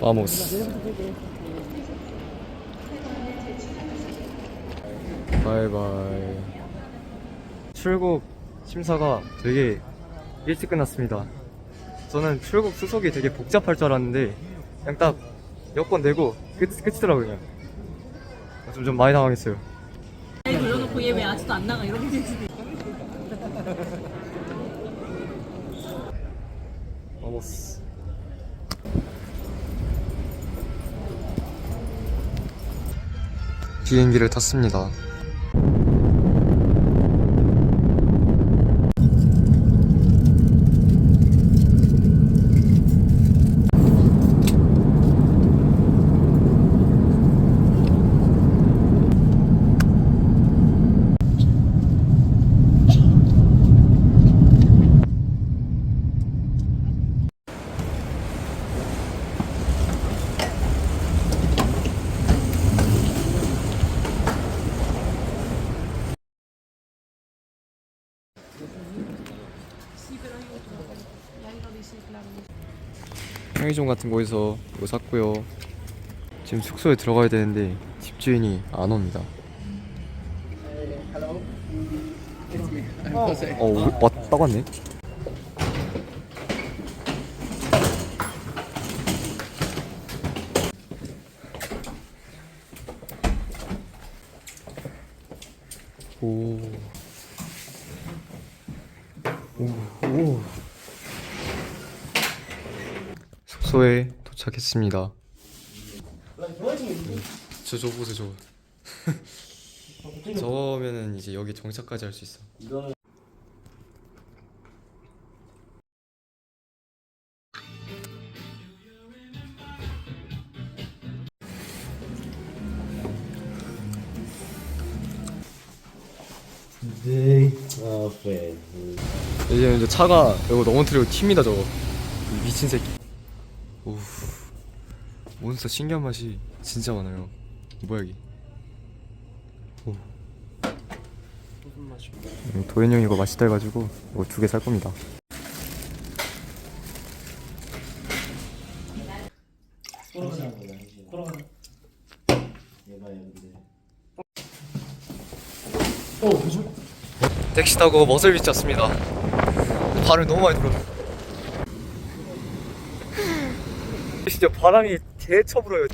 바모스. 바이바이. 출국 심사가 되게 일찍 끝났습니다. 저는 출국 수속이 되게 복잡할 줄 알았는데 그냥 딱 여권 내고 끝, 끝이더라고요. 그냥 좀, 좀 많이 당황했어요. 잘 돌려놓고 얘 왜 아직도 안 나가? 이렇게 될 수도 있 비행기를 탔습니다 편의점 같은 곳에서 이거 샀고요. 지금 숙소에 들어가야 되는데 집주인이 안 옵니다. 어, 오, 왔다 갔네 숙소에 도착했습니다. 저, 저 보세요, 저. 저거면은 이제 여기 정착까지 할 수 있어. Of it. 이제 이제 차가 이거 넘어뜨리고 튑니다 저거. 이 미친 새끼. 오. 몬스터 신기한 맛이 진짜 많아요. 뭐야 이게? 오. 음, 도현이 형 이거 맛있다 해가지고 이거 두 개 살 겁니다. 얘인데. 택시 타고 머슬비치 왔습니다. 바람이 너무 많이 불어요. 진짜 바람이 개쳐 불어요.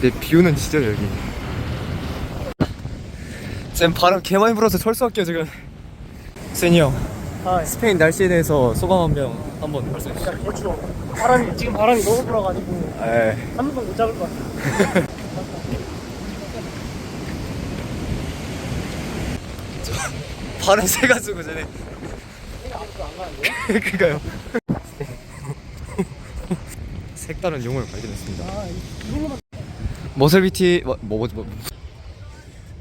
근데 비 오는 진짜 여기. 쌤 바람 개 많이 불어서 철수할게요 지금. 세니 형. 스페인 날씨에 대해서 소감 한 명 한번 말씀해 주시죠. 그렇죠. 바람이 지금 바람이 너무 불어가지고 에이. 한 번도 못 잡을 것 같아. 바람 세가지고 쟤네. 그니까요. 색다른 용어를 발견했습니다. 머슬비티 뭐, 뭐, 뭐, 뭐.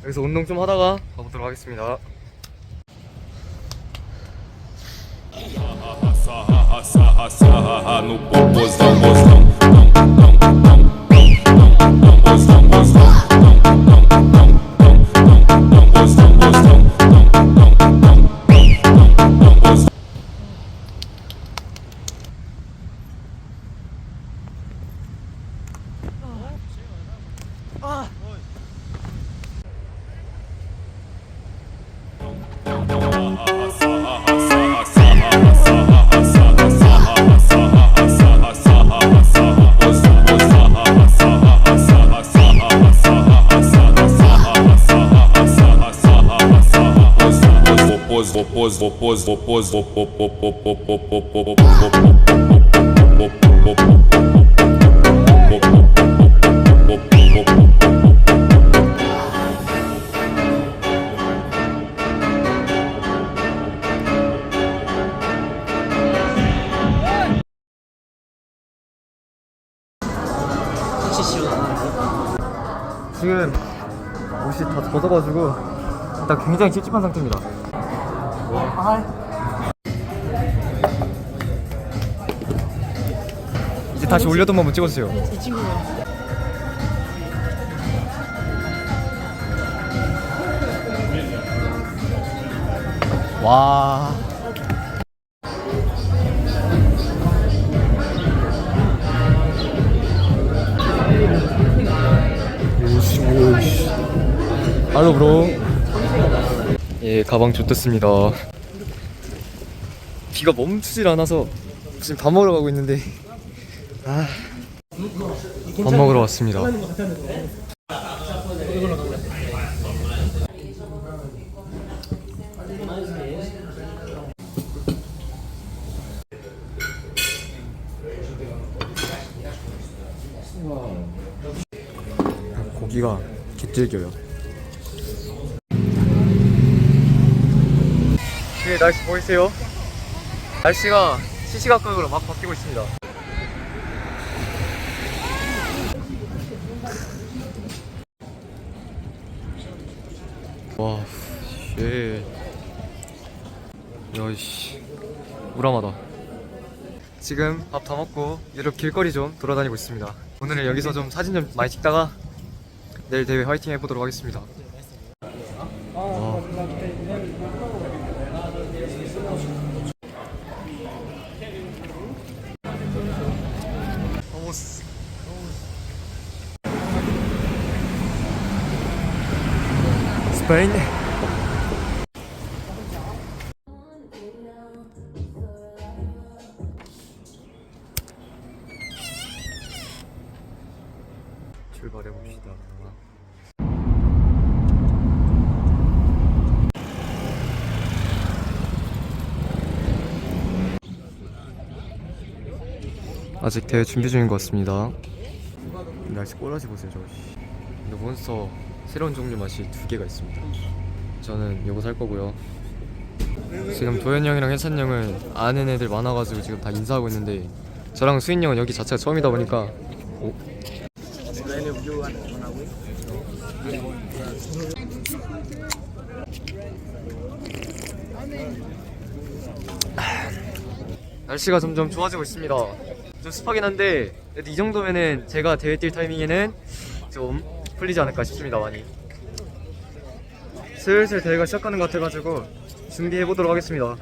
여기서 운동 좀 하다가 가보도록 하겠습니다. no popozão, bozão, dom, dom, dom, dom, dom, dom, bozão, 지금 옷이 다 젖어가지고 일단 굉장히 찝찝한 상태입니다. 이제 다시 올려둔 거 한번 찍어주세요. 이 친구가 와. 오씨, 오씨. 알로 브로. 예, 가방 좋댔습니다. 비가 멈추질 않아서 지금 밥 먹으러 가고 있는데 아, 밥 먹으러 왔습니다. 고기가 개질겨요. 뒤에 날씨 보이세요? 날씨가 시시각각으로 막 바뀌고 있습니다. 와, 쉣. 야이씨, 우람하다. 지금 밥 다 먹고 이렇게 길거리 좀 돌아다니고 있습니다. 오늘은 여기서 좀 사진 좀 많이 찍다가 내일 대회 화이팅 해보도록 하겠습니다. 와. Vamos. Spain. 출발해 봅시다. 아직 대회 준비 중인 것 같습니다. 날씨 꼬라지 보세요, 저거. 씨. 근데 몬스터 새로운 종류 맛이 두 개가 있습니다. 저는 이거 살 거고요. 지금 도현 형이랑 혜찬 형은 아는 애들 많아가지고 지금 다 인사하고 있는데 저랑 수인 형은 여기 자체가 처음이다 보니까 오. 날씨가 점점 좋아지고 있습니다. 좀 습하긴 한데 그래도 이 정도면은 제가 대회 뛸 타이밍에는 좀 풀리지 않을까 싶습니다 많이. 슬슬 대회가 시작하는 것 같아가지고 준비해 보도록 하겠습니다.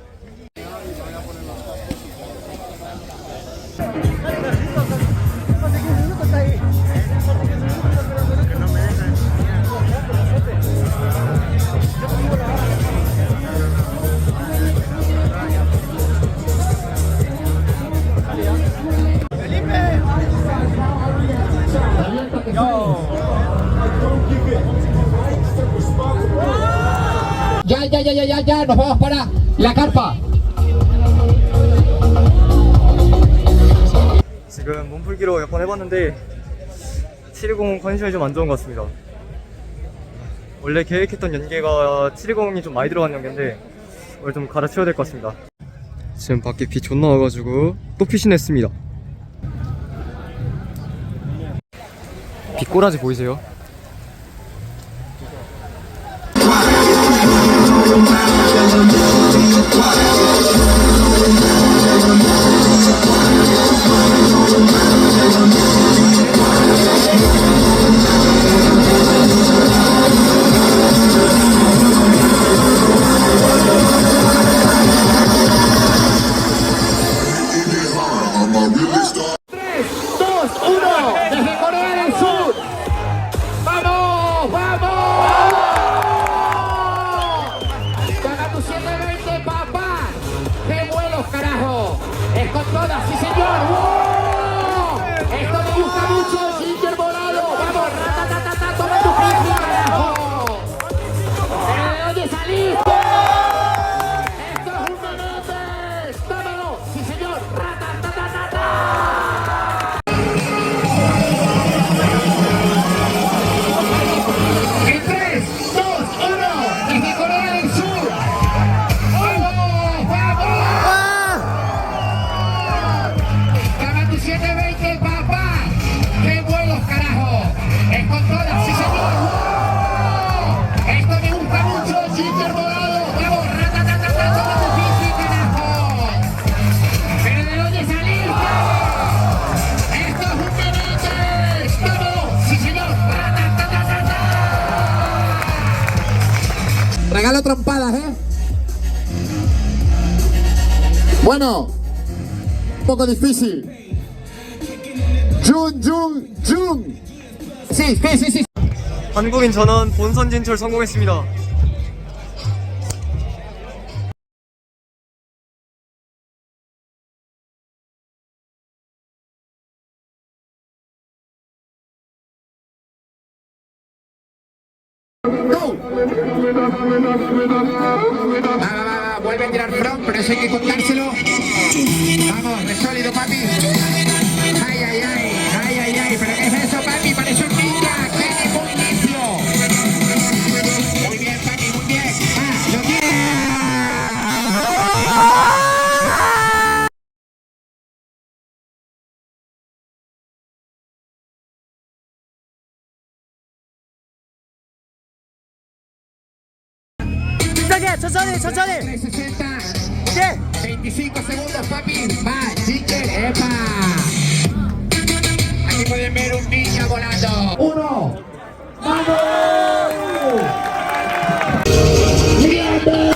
Ya, ya, ya, ya, ya, nos vamos para la carpa. 지금 몸풀기로 몇 번 해봤는데 720 컨디션이 좀 안 좋은 것 같습니다. 원래 계획했던 연계가 720이 좀 많이 들어간 연계인데 오늘 좀 갈아치워야 될 것 같습니다. 지금 밖에 비 존나 와가지고 또 피신했습니다. 비 꼬라지 보이세요? around. Bueno, un poco difícil. Jun, Jun, Jun. Sí, sí, sí, sí. 한국인 전원 본선 진출 성공했습니다. Vuelve tirar front, pero eso hay que contárselo. Vamos, de sólido, papi. Ay, ay, ay, ay, ay, ay, pero ¿qué es eso, ya, Sosode, Sosode. 360. 25 segundos, papi. Va, chique, epa. Aquí pueden ver un niño volando. Uno. ¡Vamos! ¡Mirando!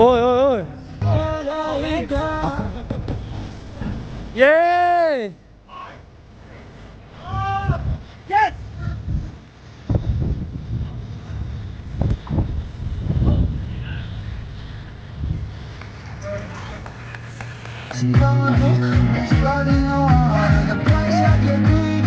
어이 어이 어이 예 It's gonna, it's running on the place I can be